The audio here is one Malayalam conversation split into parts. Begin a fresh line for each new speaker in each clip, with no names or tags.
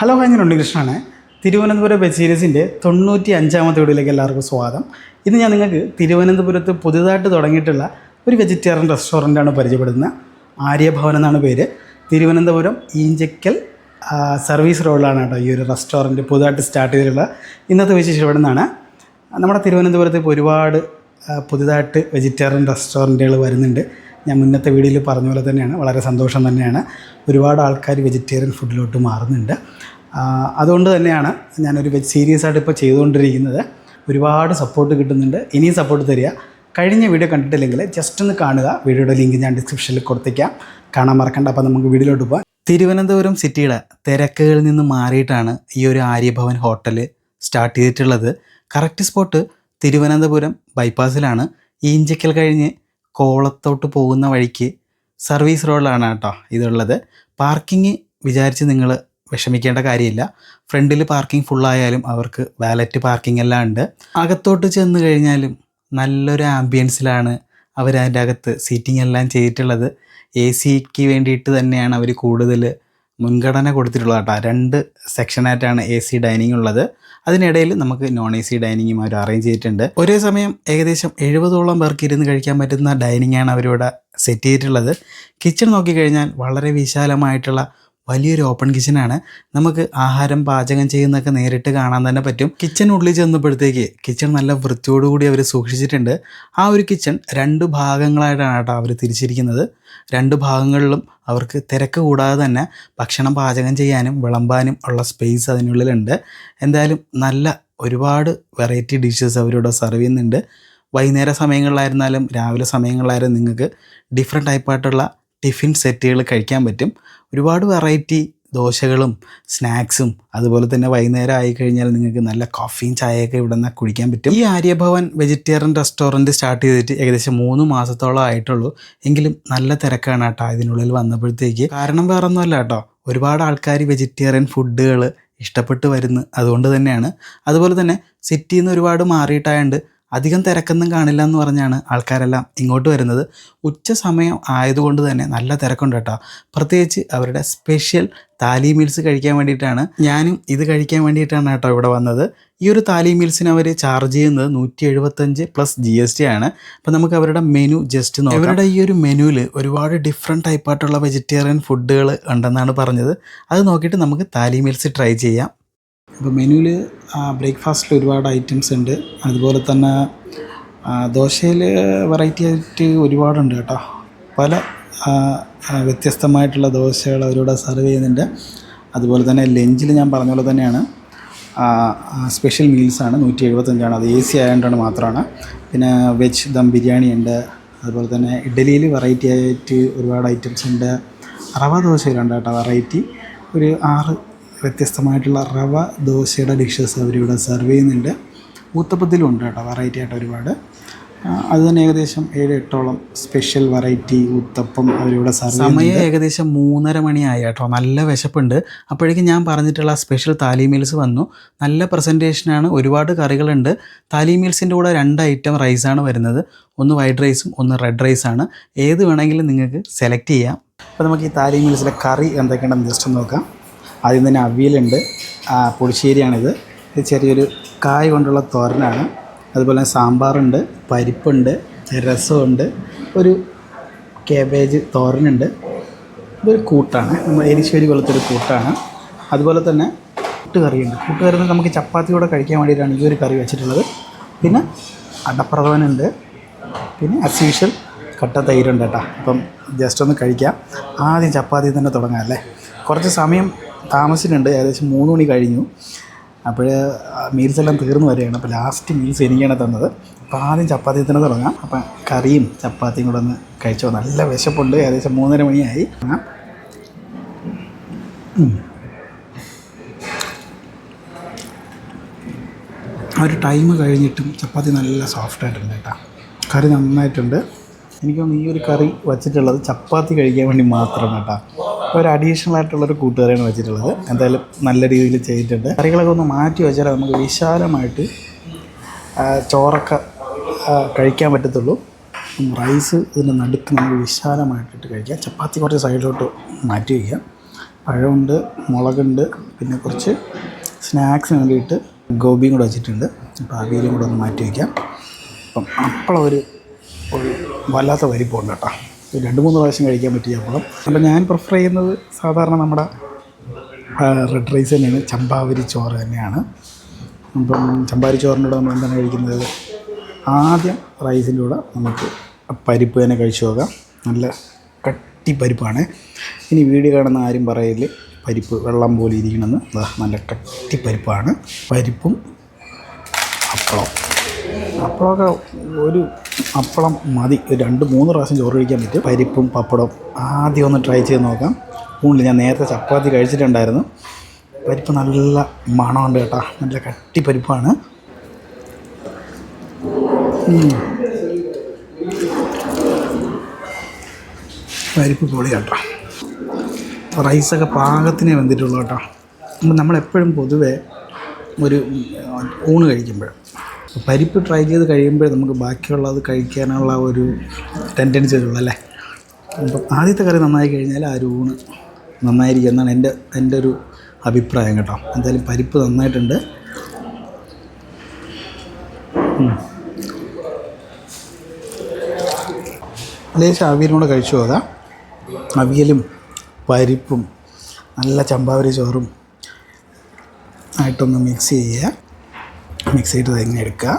ഹലോ ഞാൻ ഉണ്ണികൃഷ്ണനാണ്. തിരുവനന്തപുരം വെബ് സീരീസിന്റെ തൊണ്ണൂറ്റി അഞ്ചാമത്തെ വീഡിയോയിലേക്ക് എല്ലാവർക്കും സ്വാഗതം. ഇന്ന് ഞാൻ നിങ്ങൾക്ക് തിരുവനന്തപുരത്ത് പുതുതായിട്ട് തുടങ്ങിയിട്ടുള്ള ഒരു വെജിറ്റേറിയൻ റെസ്റ്റോറന്റാണ് പരിചയപ്പെടുന്നത്. ആര്യഭവൻ എന്നാണ് പേര്. തിരുവനന്തപുരം ഈഞ്ചക്കൽ സർവീസ് റോഡിലാണ് കേട്ടോ ഈ ഒരു റെസ്റ്റോറന്റ് പുതുതായിട്ട് സ്റ്റാർട്ട് ചെയ്തിട്ടുള്ള ഇന്നത്തെ വിശേഷം ഇവിടെ നിന്നാണ് നമ്മുടെ തിരുവനന്തപുരത്ത് ഇപ്പോൾ ഒരുപാട് പുതുതായിട്ട് വെജിറ്റേറിയൻ റെസ്റ്റോറന്റുകൾ വരുന്നുണ്ട്. ഞാൻ മുന്നത്തെ വീഡിയോയിൽ പറഞ്ഞ പോലെ തന്നെയാണ് വളരെ സന്തോഷം തന്നെയാണ്. ഒരുപാട് ആൾക്കാർ വെജിറ്റേറിയൻ ഫുഡിലോട്ട് മാറുന്നുണ്ട്. അതുകൊണ്ട് തന്നെയാണ് ഞാനൊരു വെജ് സീരീസ് ആയിട്ട് ഇപ്പോൾ ചെയ്തുകൊണ്ടിരിക്കുന്നത്. ഒരുപാട് സപ്പോർട്ട് കിട്ടുന്നുണ്ട്. ഇനിയും സപ്പോർട്ട് തരിക. കഴിഞ്ഞ വീഡിയോ കണ്ടിട്ടില്ലെങ്കിൽ ജസ്റ്റ് ഒന്ന് കാണുക. വീഡിയോയുടെ ലിങ്ക് ഞാൻ ഡിസ്ക്രിപ്ഷനിൽ കൊടുത്തേക്കാം. കാണാൻ മറക്കണ്ട. അപ്പോൾ നമുക്ക് വീഡിയോയിലോട്ട് പോകാം തിരുവനന്തപുരം സിറ്റിയുടെ തിരക്കുകളിൽ നിന്ന് മാറിയിട്ടാണ് ഈ ഒരു ആര്യഭവൻ ഹോട്ടൽ സ്റ്റാർട്ട് ചെയ്തിട്ടുള്ളത്. കറക്റ്റ് സ്പോട്ട് തിരുവനന്തപുരം ബൈപ്പാസിലാണ് ഈ ഇഞ്ചക്കൽ കഴിഞ്ഞ് കോളത്തോട്ട് പോകുന്ന വഴിക്ക് സർവീസ് റോഡിലാണ് കേട്ടോ ഇതുള്ളത്. പാർക്കിംഗ് വിചാരിച്ച് നിങ്ങൾ വിഷമിക്കേണ്ട കാര്യമില്ല. ഫ്രണ്ടിൽ പാർക്കിംഗ് ഫുള്ളായാലും അവർക്ക് വാലറ്റ് പാർക്കിംഗ് എല്ലാം ഉണ്ട്. അകത്തോട്ട് ചെന്ന് കഴിഞ്ഞാലും നല്ലൊരു ആംബിയൻസിലാണ് അവർ അതിന്റെ അകത്ത് സീറ്റിംഗ് എല്ലാം ചെയ്തിട്ടുള്ളത്. എ സിക്ക് വേണ്ടിയിട്ട് തന്നെയാണ് അവർ കൂടുതൽ മുൻഗണന കൊടുത്തിട്ടുള്ളത് കേട്ടോ. രണ്ട് സെക്ഷനായിട്ടാണ് എ സി ഡൈനിങ് ഉള്ളത്. അതിനിടയിൽ നമുക്ക് നോൺ എ സി ഡൈനിങ്ങും അവർ അറേഞ്ച് ചെയ്തിട്ടുണ്ട്. ഒരേ സമയം ഏകദേശം എഴുപതോളം പേർക്ക് ഇരുന്ന് കഴിക്കാൻ പറ്റുന്ന ഡൈനിങ് ആണ് അവരിവിടെ സെറ്റ് ചെയ്തിട്ടുള്ളത്. കിച്ചൺ നോക്കിക്കഴിഞ്ഞാൽ വളരെ വിശാലമായിട്ടുള്ള വലിയൊരു ഓപ്പൺ കിച്ചനാണ് നമുക്ക് ആഹാരം പാചകം ചെയ്യുന്നതൊക്കെ നേരിട്ട് കാണാൻ തന്നെ പറ്റും. കിച്ചനുള്ളിൽ ചെന്നപ്പോഴത്തേക്ക് കിച്ചൺ നല്ല വൃത്തിയോടുകൂടി അവർ സൂക്ഷിച്ചിട്ടുണ്ട്. ആ ഒരു കിച്ചൺ രണ്ട് ഭാഗങ്ങളായിട്ടാണ് കേട്ടോ അവർ തിരിച്ചിരിക്കുന്നത്. രണ്ട് ഭാഗങ്ങളിലും അവർക്ക് തിരക്ക് കൂടാതെ തന്നെ ഭക്ഷണം പാചകം ചെയ്യാനും വിളമ്പാനും ഉള്ള സ്പേസ് അതിനുള്ളിലുണ്ട്. എന്തായാലും നല്ല ഒരുപാട് വെറൈറ്റി ഡിഷസ് അവരിവിടെ സെർവ് ചെയ്യുന്നുണ്ട്. വൈകുന്നേര സമയങ്ങളിലായിരുന്നാലും രാവിലെ സമയങ്ങളിലായാലും നിങ്ങൾക്ക് ഡിഫറെന്റ് ടൈപ്പായിട്ടുള്ള ടിഫിൻ സെറ്റുകൾ കഴിക്കാൻ പറ്റും. ഒരുപാട് വെറൈറ്റി ദോശകളും സ്നാക്സും അതുപോലെ തന്നെ വൈകുന്നേരം ആയി കഴിഞ്ഞാൽ നിങ്ങൾക്ക് നല്ല കോഫിയും ചായയൊക്കെ ഇവിടെ നിന്ന് കുടിക്കാൻ പറ്റും. ഈ ആര്യഭവൻ വെജിറ്റേറിയൻ റെസ്റ്റോറന്റ് സ്റ്റാർട്ട് ചെയ്തിട്ട് ഏകദേശം മൂന്ന് മാസത്തോളം ആയിട്ടുള്ളൂ. എങ്കിലും നല്ല തിരക്കാണ് കേട്ടോ ഇതിനുള്ളിൽ വന്നപ്പോഴത്തേക്ക്. കാരണം വേറെ ഒന്നുമല്ല കേട്ടോ. ഒരുപാട് ആൾക്കാർ വെജിറ്റേറിയൻ ഫുഡുകൾ ഇഷ്ടപ്പെട്ട് വരുന്നു. അതുകൊണ്ട് തന്നെയാണ്. അതുപോലെ തന്നെ സിറ്റിയിൽ നിന്ന് ഒരുപാട് മാറിയിട്ടായതുകൊണ്ട് അധികം തിരക്കൊന്നും കാണില്ല എന്ന് പറഞ്ഞാണ് ആൾക്കാരെല്ലാം ഇങ്ങോട്ട് വരുന്നത്. ഉച്ച സമയം ആയതുകൊണ്ട് തന്നെ നല്ല തിരക്കുണ്ട് കേട്ടോ. പ്രത്യേകിച്ച് അവരുടെ സ്പെഷ്യൽ താലി മീൽസ് കഴിക്കാൻ വേണ്ടിയിട്ടാണ്. ഞാനും ഇത് കഴിക്കാൻ വേണ്ടിയിട്ടാണ് കേട്ടോ ഇവിടെ വന്നത്. ഈ ഒരു താലി മീൽസിന് അവർ ചാർജ് ചെയ്യുന്നത് നൂറ്റി എഴുപത്തഞ്ച് പ്ലസ് ജി എസ് ടി ആണ്. അപ്പോൾ നമുക്ക് അവരുടെ മെനു ജസ്റ്റ് നോക്കാം. അവരുടെ ഈ ഒരു മെനുവിൽ ഒരുപാട് ഡിഫറെന്റ് ടൈപ്പായിട്ടുള്ള വെജിറ്റേറിയൻ ഫുഡുകൾ ഉണ്ടെന്നാണ് പറഞ്ഞത്. അത് നോക്കിയിട്ട് നമുക്ക് താലി മീൽസ് ട്രൈ ചെയ്യാം. അപ്പോൾ മെനുവിൽ ബ്രേക്ക്ഫാസ്റ്റിൽ ഒരുപാട് ഐറ്റംസ് ഉണ്ട്. അതുപോലെ തന്നെ ദോശയിൽ വെറൈറ്റി ആയിട്ട് ഒരുപാടുണ്ട് കേട്ടോ. പല വ്യത്യസ്തമായിട്ടുള്ള ദോശകൾ അവരിവിടെ സെർവ് ചെയ്യുന്നുണ്ട്. അതുപോലെ തന്നെ ലഞ്ചിൽ ഞാൻ പറഞ്ഞ പോലെ തന്നെയാണ്. സ്പെഷ്യൽ മീൽസാണ് നൂറ്റി എഴുപത്തഞ്ചാണ് അത് എ സി ആയതുകൊണ്ടാണ് മാത്രമാണ്. പിന്നെ വെജ് ദം ബിരിയാണി ഉണ്ട്. അതുപോലെ തന്നെ ഇഡലിയിൽ വെറൈറ്റി ആയിട്ട് ഒരുപാട് ഐറ്റംസ് ഉണ്ട്. റവ ദോശയിലുണ്ട് കേട്ടോ വെറൈറ്റി ഒരു ആറ് വ്യത്യസ്തമായിട്ടുള്ള റവ ദോശയുടെ ഡിഷസ് അവരിവിടെ സെർവ് ചെയ്യുന്നുണ്ട്. ഊത്തപ്പത്തിലും ഉണ്ട് കേട്ടോ വെറൈറ്റി ആയിട്ട് ഒരുപാട്. അത് തന്നെ ഏകദേശം ഏഴ് എട്ടോളം സ്പെഷ്യൽ വെറൈറ്റി ഊത്തപ്പം അവരിവിടെ സമയം ഏകദേശം മൂന്നര മണിയായി കേട്ടോ നല്ല വിശപ്പുണ്ട്. അപ്പോഴേക്കും ഞാൻ പറഞ്ഞിട്ടുള്ള സ്പെഷ്യൽ താലി മീൽസ് വന്നു. നല്ല പ്രസന്റേഷനാണ് ഒരുപാട് കറികളുണ്ട്. താലി മീൽസിന്റെ കൂടെ രണ്ട് ഐറ്റം റൈസാണ് വരുന്നത്. ഒന്ന് വൈറ്റ് റൈസും ഒന്ന് റെഡ് റൈസാണ് ഏത് വേണമെങ്കിലും നിങ്ങൾക്ക് സെലക്ട് ചെയ്യാം. അപ്പോൾ നമുക്ക് ഈ താലി മീൽസിലെ കറി എന്തൊക്കെയാണെന്ന് ജസ്റ്റ് നോക്കാം. ആദ്യം തന്നെ അവിയലുണ്ട്. പുളിശ്ശേരിയാണിത്. ഇത് ചെറിയൊരു കായ് കൊണ്ടുള്ള തോരനാണ്. അതുപോലെ സാമ്പാറുണ്ട് പരിപ്പുണ്ട് രസമുണ്ട്. ഒരു കേബേജ് തോരനുണ്ട്. ഇതൊരു കൂട്ടാണ്. നമ്മൾ എരിശ്ശേരി പോലത്തെ ഒരു കൂട്ടാണ്. അതുപോലെ തന്നെ കൂട്ടുകറിയുണ്ട്. കൂട്ടുകറി നമുക്ക് ചപ്പാത്തി ചപ്പാത്തിയോടെ കഴിക്കാൻ വേണ്ടിയിട്ടാണ് ഈ ഒരു കറി വെച്ചിട്ടുള്ളത്. പിന്നെ അടപ്രഥവനുണ്ട് പിന്നെ അസ് യൂഷ്വൽ കട്ട തൈരുണ്ട് കേട്ടോ. അപ്പം ജസ്റ്റ് ഒന്ന് കഴിക്കാം. ആദ്യം ചപ്പാത്തി തന്നെ തുടങ്ങാം അല്ലേ? കുറച്ച് സമയം താമസിച്ചിട്ടുണ്ട്. ഏകദേശം മൂന്ന് മണി കഴിഞ്ഞു. അപ്പോൾ മീൽസ് എല്ലാം തീർന്നു വരികയാണ്. അപ്പോൾ ലാസ്റ്റ് മീൽസ് എനിക്കാണ് തന്നത്. അപ്പോൾ ആദ്യം ചപ്പാത്തി തന്നെ തുടങ്ങാം. അപ്പം കറിയും ചപ്പാത്തിയും കൂടെ ഒന്ന് കഴിച്ചോ. നല്ല വിശപ്പുണ്ട്. ഏകദേശം മൂന്നര മണിയായി. ഒരു ടൈം കഴിഞ്ഞിട്ടും ചപ്പാത്തി നല്ല സോഫ്റ്റ് ആയിട്ടുണ്ട് കേട്ടോ. കറി നന്നായിട്ടുണ്ട്. എനിക്ക് ഈ ഒരു കറി വച്ചിട്ടുള്ളത് ചപ്പാത്തി കഴിക്കാൻ വേണ്ടി മാത്രമാണ് കേട്ടോ. ഒരു അഡീഷണൽ ആയിട്ടുള്ളൊരു കൂട്ടുകറിയാണ് വെച്ചിട്ടുള്ളത്. എന്തായാലും നല്ല രീതിയിൽ ചെയ്തിട്ടുണ്ട്. കറികളൊക്കെ ഒന്ന് മാറ്റി വെച്ചാൽ നമുക്ക് വിശാലമായിട്ട് ചോറൊക്കെ കഴിക്കാൻ പറ്റത്തുള്ളൂ. റൈസ് ഇതിന്റെ നടുക്ക് നമുക്ക് വിശാലമായിട്ടിട്ട് കഴിക്കാം. ചപ്പാത്തി കുറച്ച് സൈഡിലോട്ട് മാറ്റി വയ്ക്കാം പഴമുണ്ട് മുളകുണ്ട് പിന്നെ കുറച്ച് സ്നാക്സിന് വേണ്ടിയിട്ട് ഗോപിയും കൂടെ വെച്ചിട്ടുണ്ട്. അപ്പോൾ അവിയലും കൂടെ ഒന്ന് മാറ്റി വയ്ക്കാം അപ്പം അപ്പോൾ ഒരു വല്ലാത്ത വരിപ്പുണ്ട് കേട്ടോ. രണ്ട് മൂന്ന് പ്രാവശ്യം കഴിക്കാൻ പറ്റിയ അപ്പളം അപ്പം ഞാൻ പ്രിഫർ ചെയ്യുന്നത് സാധാരണ നമ്മുടെ റെഡ് റൈസ് തന്നെയാണ്. ചമ്പാവരി ചോറ് തന്നെയാണ്. അപ്പം ചമ്പാരി ചോറിന്റെ നമ്മൾ എന്താണ് കഴിക്കുന്നത്? ആദ്യം റൈസിന്റെ കൂടെ നമുക്ക് പരിപ്പ് തന്നെ കഴിച്ചു നോക്കാം. നല്ല കട്ടി പരിപ്പാണ്. ഇനി വീഡിയോ കാണുന്ന ആരും പറയില്ല പരിപ്പ് വെള്ളം പോലെ ഇരിക്കണമെന്ന്. നല്ല കട്ടി പരിപ്പാണ്. പരിപ്പും അപ്പളം അപ്പളമൊക്കെ ഒരു അപ്പളം മതി. രണ്ട് മൂന്ന് പ്രാവശ്യം ചോറ് കഴിക്കാൻ പറ്റും. പരിപ്പും പപ്പടവും ആദ്യം ഒന്ന് ട്രൈ ചെയ്ത് നോക്കാം. ഊണിൽ ഞാൻ നേരത്തെ ചപ്പാത്തി കഴിച്ചിട്ടുണ്ടായിരുന്നു. പരിപ്പ് നല്ല മണമുണ്ട് കേട്ടോ. നല്ല കട്ടി പരിപ്പാണ്. പരിപ്പ് പൊളി കേട്ടോ റൈസൊക്കെ പാകത്തിനേ വെന്തിട്ടുള്ളൂ കേട്ടോ. നമ്മൾ നമ്മളെപ്പോഴും പൊതുവേ ഒരു ഊണ് കഴിക്കുമ്പോൾ പരിപ്പ് ട്രൈ ചെയ്ത് കഴിയുമ്പോൾ നമുക്ക് ബാക്കിയുള്ളത് കഴിക്കാനുള്ള ഒരു ടെൻഡൻസി ഉള്ളൂ അല്ലേ? അപ്പം ആദ്യത്തെ കറി നന്നായി കഴിഞ്ഞാൽ ആ ഒരു ഊണ് നന്നായിരിക്കും എന്നാണ് എന്റെ എന്റെ ഒരു അഭിപ്രായം കേട്ടോ. എന്തായാലും പരിപ്പ് നന്നായിട്ടുണ്ട്. ലേശം അവിയലും കൂടെ കഴിച്ചു പോകാം. അവിയലും പരിപ്പും നല്ല ചമ്പാവരി ചോറും ആയിട്ടൊന്ന് മിക്സ് ചെയ്യുക. മിക്സ് ചെയ്ത് തന്നെ എടുക്കുക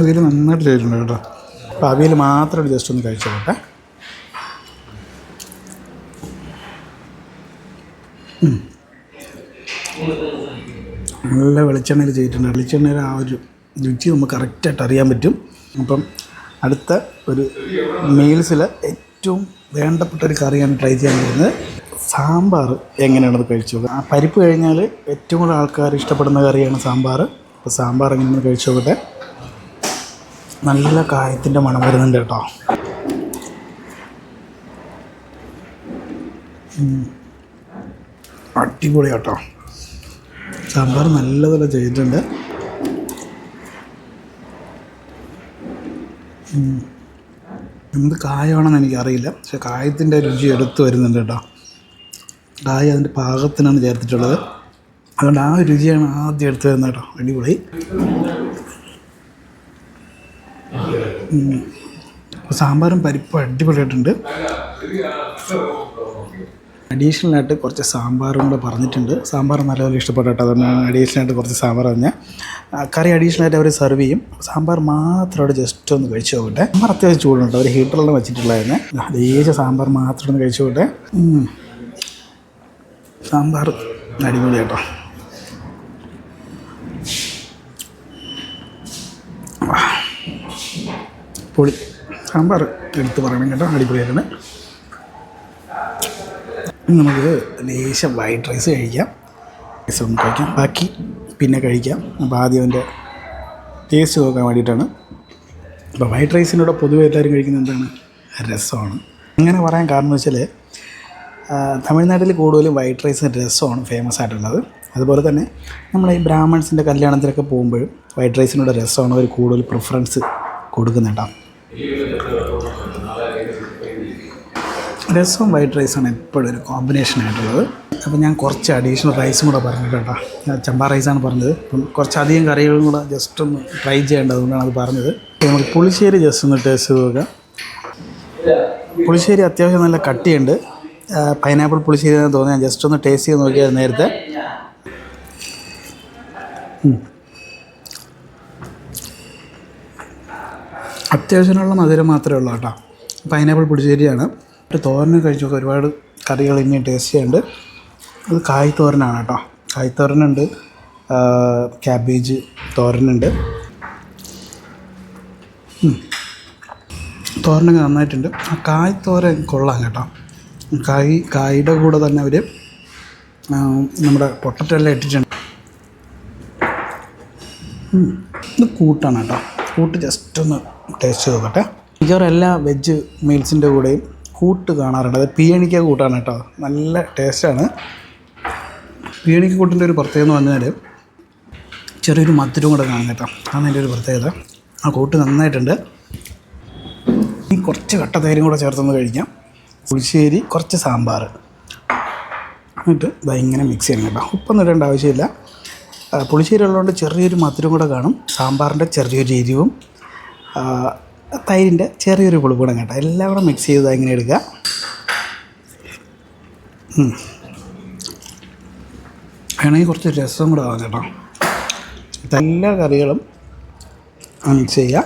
അതിൽ നന്നായിട്ട് ചെയ്തിട്ടുണ്ട് കേട്ടോ. അപ്പോൾ അവിയിൽ മാത്രം ജസ്റ്റ് ഒന്ന് കഴിച്ചു നോക്കട്ടെ നല്ല വെളിച്ചെണ്ണയിൽ ചെയ്തിട്ടുണ്ട് വെളിച്ചെണ്ണയിൽ ആ ഒരു രുചി നമുക്ക് കറക്റ്റായിട്ട് അറിയാൻ പറ്റും. അപ്പം അടുത്ത ഒരു മീൽസിൽ ഏറ്റവും വേണ്ടപ്പെട്ട ഒരു കറിയാണ് ട്രൈ ചെയ്യാൻ പോകുന്നത് സാമ്പാർ എങ്ങനെയാണത് കഴിച്ചു ആ പരിപ്പ് കഴിഞ്ഞാൽ ഏറ്റവും കൂടുതൽ ആൾക്കാർ ഇഷ്ടപ്പെടുന്ന കറിയാണ് സാമ്പാർ. അപ്പോൾ സാമ്പാർ എങ്ങനെയാണ് കഴിച്ചു നോക്കട്ടെ. നല്ല കായത്തിന്റെ മണം വരുന്നുണ്ട് കേട്ടോ. അടിപൊളി കേട്ടോ സാമ്പാർ നല്ലതുപോലെ ചെയ്തിട്ടുണ്ട്. എന്ത് കായമാണെന്ന് എനിക്കറിയില്ല. പക്ഷെ കായത്തിന്റെ രുചി എടുത്തു വരുന്നുണ്ട് കേട്ടോ. കായ അതിന്റെ പാകത്തിനാണ് ചേർത്തിട്ടുള്ളത്. അതുകൊണ്ട് ആ രുചിയാണ് ആദ്യം എടുത്തു വരുന്നത് കേട്ടോ. അടിപൊളി. സാമ്പാറും പരിപ്പും അടിപൊളിയായിട്ടുണ്ട്. അഡീഷണൽ ആയിട്ട് കുറച്ച് സാമ്പാറും കൂടെ പറഞ്ഞിട്ടുണ്ട്. സാമ്പാർ നല്ലപോലെ ഇഷ്ടപ്പെട്ടു കേട്ടോ. അതുകൊണ്ടാണ് അഡീഷണൽ ആയിട്ട് കുറച്ച് സാമ്പാർ പറഞ്ഞാൽ കറി അഡീഷണൽ ആയിട്ട് അവർ സെർവ് ചെയ്യും. സാമ്പാർ മാത്രം അവിടെ ജസ്റ്റ് ഒന്ന് കഴിച്ചു നോക്കട്ടെ സാമ്പാർ അത്യാവശ്യം ചൂടുണ്ട്. അവർ ഹീറ്ററിലാണ് വെച്ചിട്ടുള്ളതായിരുന്നു. ദേശീയ സാമ്പാർ മാത്രം ഒന്ന് കഴിച്ചു നോക്കട്ടെ ഉം. സാമ്പാർ അടിപൊളി കേട്ടോ. പൊളി. സാമ്പാർ എടുത്ത് പറയണം കേട്ടോ അടിപൊളിയായിരുന്നു നമുക്ക് ലേശം വൈറ്റ് റൈസ് കഴിക്കാം. റൈസ് ഒന്ന് കഴിക്കാം. ബാക്കി പിന്നെ കഴിക്കാം. അപ്പോൾ ആദ്യം അതിന്റെ ടേസ്റ്റ് നോക്കാൻ വേണ്ടിയിട്ടാണ്. അപ്പോൾ വൈറ്റ് റൈസിനോട് പൊതുവെ എല്ലാവരും കഴിക്കുന്നത് എന്താണ്? രസമാണ്. അങ്ങനെ പറയാൻ കാരണം വെച്ചാൽ തമിഴ്നാട്ടിൽ കൂടുതലും വൈറ്റ് റൈസ് രസമാണ് ഫേമസ് ആയിട്ടുള്ളത്. അതുപോലെ തന്നെ നമ്മൾ ഈ ബ്രാഹ്മൺസിന്റെ കല്യാണത്തിലൊക്കെ പോകുമ്പോഴും വൈറ്റ് റൈസിനോട് രസമാണ് അവർ കൂടുതൽ പ്രിഫറൻസ് കൊടുക്കുന്നുണ്ടാവും രസവും വൈറ്റ് റൈസാണ് എപ്പോഴും ഒരു കോമ്പിനേഷൻ ആയിട്ടുള്ളത്. അപ്പോൾ ഞാൻ കുറച്ച് അഡീഷണൽ റൈസും കൂടെ പറഞ്ഞിട്ടാ ഞാൻ ചമ്പാ റൈസാണ് പറഞ്ഞത്. അപ്പം കുറച്ചധികം കറികളും കൂടെ ജസ്റ്റ് ഒന്ന് ട്രൈ ചെയ്യേണ്ടതുകൊണ്ടാണ് അത് പറഞ്ഞത്. നമുക്ക് പുളിശ്ശേരി ജസ്റ്റ് ഒന്ന് ടേസ്റ്റ് ചെയ്ത് നോക്കാം. പുളിശ്ശേരി അത്യാവശ്യം നല്ല കട്ടിയുണ്ട്. പൈനാപ്പിൾ പുളിശ്ശേരി എന്ന് തോന്നി ഞാൻ ജസ്റ്റ് ഒന്ന് ടേസ്റ്റ് ചെയ്ത് നോക്കിയാൽ നേരത്തെ. അത്യാവശ്യമുള്ള മധുരം മാത്രമേ ഉള്ളൂ കേട്ടോ. പൈനാപ്പിൾ പുളിശ്ശേരിയാണ് ഒരു തോരന് കഴിച്ചു നോക്കുക ഒരുപാട് കറികൾ ഇനിയും ടേസ്റ്റ് ചെയ്യുന്നുണ്ട് അത് കായ്ത്തോരനാണ് കേട്ടോ. കായ്ത്തോരനുണ്ട് ക്യാബേജ് തോരനുണ്ട്. തോരനൊക്കെ നന്നായിട്ടുണ്ട്. ആ കായ്ത്തോരൻ കൊള്ളാം കേട്ടോ. കായ് കായുടെ കൂടെ തന്നെ അവർ നമ്മുടെ പൊട്ടറ്റെല്ലാം ഇട്ടിട്ടുണ്ട്. ഇത് കൂട്ടാണ് കേട്ടോ. കൂട്ട് ജസ്റ്റ് ഒന്ന് ടേസ്റ്റ് നോക്കട്ടെ. മിക്കവാറും എല്ലാ വെജ് മീൽസിന്റെ കൂടെയും കൂട്ട് കാണാറുണ്ട്. അത് പീയണിക്ക കൂട്ടാണ് കേട്ടോ. നല്ല ടേസ്റ്റാണ് പീയണിക്ക കൂട്ടിന്റെ ഒരു പ്രത്യേകത എന്ന് പറഞ്ഞാൽ ചെറിയൊരു മധുരം കൂടെ കാണും കേട്ടോ. അതാണ് അതിന്റെ ഒരു പ്രത്യേകത. ആ കൂട്ട് നന്നായിട്ടുണ്ട്. ഈ കുറച്ച് കട്ട തൈരും കൂടെ ചേർത്തൊന്ന് കഴിക്കാം. പുളിശ്ശേരി കുറച്ച് സാമ്പാർ എന്നിട്ട് ഇതാ ഇങ്ങനെ മിക്സ് ചെയ്യണം കേട്ടോ. ഉപ്പൊന്നും ഇടേണ്ട ആവശ്യമില്ല. പുളിശ്ശേരി ഉള്ളതുകൊണ്ട് ചെറിയൊരു മധുരം കൂടെ കാണും. സാമ്പാറിന്റെ ചെറിയൊരു ആ, തൈരിന്റെ ചെറിയൊരു പുളിപ്പൂടം കേട്ടോ. എല്ലാം കൂടെ മിക്സ് ചെയ്ത് ഇങ്ങനെ എടുക്കുക. വേണമെങ്കിൽ കുറച്ച് രസം കൂടെ ആവാം കേട്ടോ. എല്ലാ കറികളും മിക്സ് ചെയ്യുക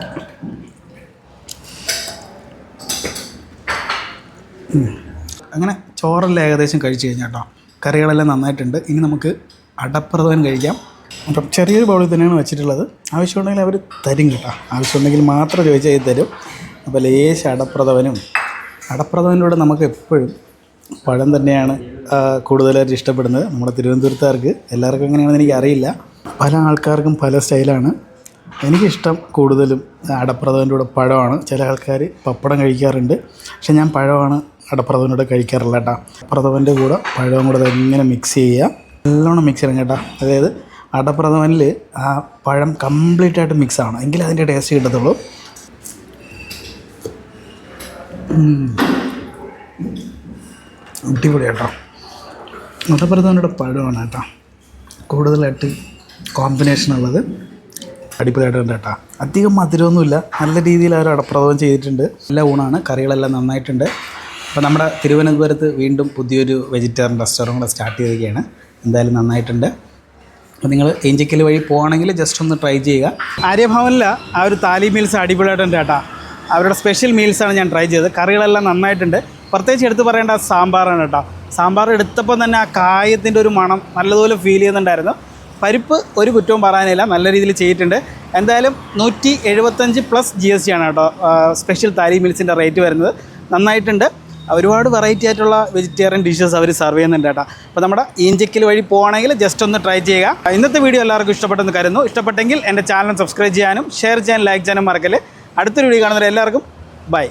അങ്ങനെ ചോറെല്ലാം ഏകദേശം കഴിച്ചു കഴിഞ്ഞാൽ കേട്ടോ കറികളെല്ലാം നന്നായിട്ടുണ്ട്. ഇനി നമുക്ക് അടപ്രഥമൻ കഴിക്കാം. അപ്പം ചെറിയൊരു ബൗളിൽ തന്നെയാണ് വെച്ചിട്ടുള്ളത്. ആവശ്യമുണ്ടെങ്കിൽ അവർ തരും കേട്ടോ. ആവശ്യമുണ്ടെങ്കിൽ മാത്രം ചോദിച്ചാൽ തരും. അപ്പോൾ ലേശ അടപ്രഥവനും അടപ്രഥവനിലൂടെ നമുക്ക് എപ്പോഴും പഴം തന്നെയാണ് കൂടുതലായിട്ട് ഇഷ്ടപ്പെടുന്നത് നമ്മുടെ തിരുവനന്തപുരത്തുകാർക്ക്. എല്ലാവർക്കും എങ്ങനെയാണെന്ന് എനിക്കറിയില്ല. പല ആൾക്കാർക്കും പല സ്റ്റൈലാണ്. എനിക്കിഷ്ടം കൂടുതലും അടപ്രഥവന്റെ കൂടെ പഴമാണ്. ചില ആൾക്കാർ പപ്പടം കഴിക്കാറുണ്ട്. പക്ഷെ ഞാൻ പഴമാണ് അടപ്രഥമന്റെ കൂടെ കഴിക്കാറില്ല കേട്ടോ. പ്രഥവന്റെ കൂടെ പഴവും കൂടെ ഇങ്ങനെ മിക്സ് ചെയ്യുക. നല്ലോണം മിക്സ് ചെയ്യണം കേട്ടോ. അതായത് അടപ്രഥമനിൽ ആ പഴം കംപ്ലീറ്റ് ആയിട്ട് മിക്സ് ആവണം. എങ്കിൽ അതിന്റെ ടേസ്റ്റ് കിട്ടത്തുള്ളൂ. അടിപൊളി കേട്ടോ അടപ്രഥവനോട് പഴമാണ് കേട്ടോ. കൂടുതലായിട്ട് കോമ്പിനേഷൻ ഉള്ളത് അടിപൊളിയായിട്ടുണ്ട് കേട്ടോ. അധികം മധുരമൊന്നുമില്ല. നല്ല രീതിയിൽ അവർ അടപ്രഥമം ചെയ്തിട്ടുണ്ട്. നല്ല ഊണാണ്. കറികളെല്ലാം നന്നായിട്ടുണ്ട്. അപ്പോൾ നമ്മുടെ തിരുവനന്തപുരത്ത് വീണ്ടും പുതിയൊരു വെജിറ്റേറിയൻ റെസ്റ്റോറന്റ് കൂടെ സ്റ്റാർട്ട് ചെയ്തിരിക്കുകയാണ്. എന്തായാലും നന്നായിട്ടുണ്ട്. അപ്പോൾ നിങ്ങൾ ഏഞ്ചിക്കൽ വഴി പോകണമെങ്കിൽ ജസ്റ്റ് ഒന്ന് ട്രൈ ചെയ്യുക. ആര്യഭവനിൽ ആ ഒരു താലി മീൽസ് അടിപൊളിയായിട്ടുണ്ട് കേട്ടോ. അവരുടെ സ്പെഷ്യൽ മീൽസാണ് ഞാൻ ട്രൈ ചെയ്തത്. കറികളെല്ലാം നന്നായിട്ടുണ്ട്. പ്രത്യേകിച്ച് എടുത്ത് പറയേണ്ട സാമ്പാറാണ് കേട്ടോ. സാമ്പാർ എടുത്തപ്പം തന്നെ ആ കായത്തിന്റെ ഒരു മണം നല്ലതുപോലെ ഫീൽ ചെയ്യുന്നുണ്ടായിരുന്നു. പരിപ്പ് ഒരു കുറ്റവും പറയാനില്ല. നല്ല രീതിയിൽ ചെയ്തിട്ടുണ്ട്. എന്തായാലും നൂറ്റി എഴുപത്തഞ്ച് പ്ലസ് ജി എസ് ആണ് കേട്ടോ സ്പെഷ്യൽ താലി മീൽസിന്റെ റേറ്റ് വരുന്നത്. നന്നായിട്ടുണ്ട്. ഒരുപാട് വെറൈറ്റി ആയിട്ടുള്ള വെജിറ്റേറിയൻ ഡിഷസ് അവർ സെർവ് ചെയ്യുന്നുണ്ട് കേട്ടോ. അപ്പോൾ നമ്മുടെ ഈഞ്ചക്കൽ വഴി പോകണമെങ്കിൽ ജസ്റ്റ് ഒന്ന് ട്രൈ ചെയ്യുക. ഇന്നത്തെ വീഡിയോ എല്ലാവർക്കും ഇഷ്ടപ്പെട്ടെന്ന് കരുതുന്നു. ഇഷ്ടപ്പെട്ടെങ്കിൽ എന്റെ ചാനൽ സബ്സ്ക്രൈബ് ചെയ്യാനും ഷെയർ ചെയ്യാനും ലൈക്ക് ചെയ്യാനും മറക്കൽ അടുത്തൊരു വീഡിയോ കാണുന്നവരെ എല്ലാവർക്കും ബൈ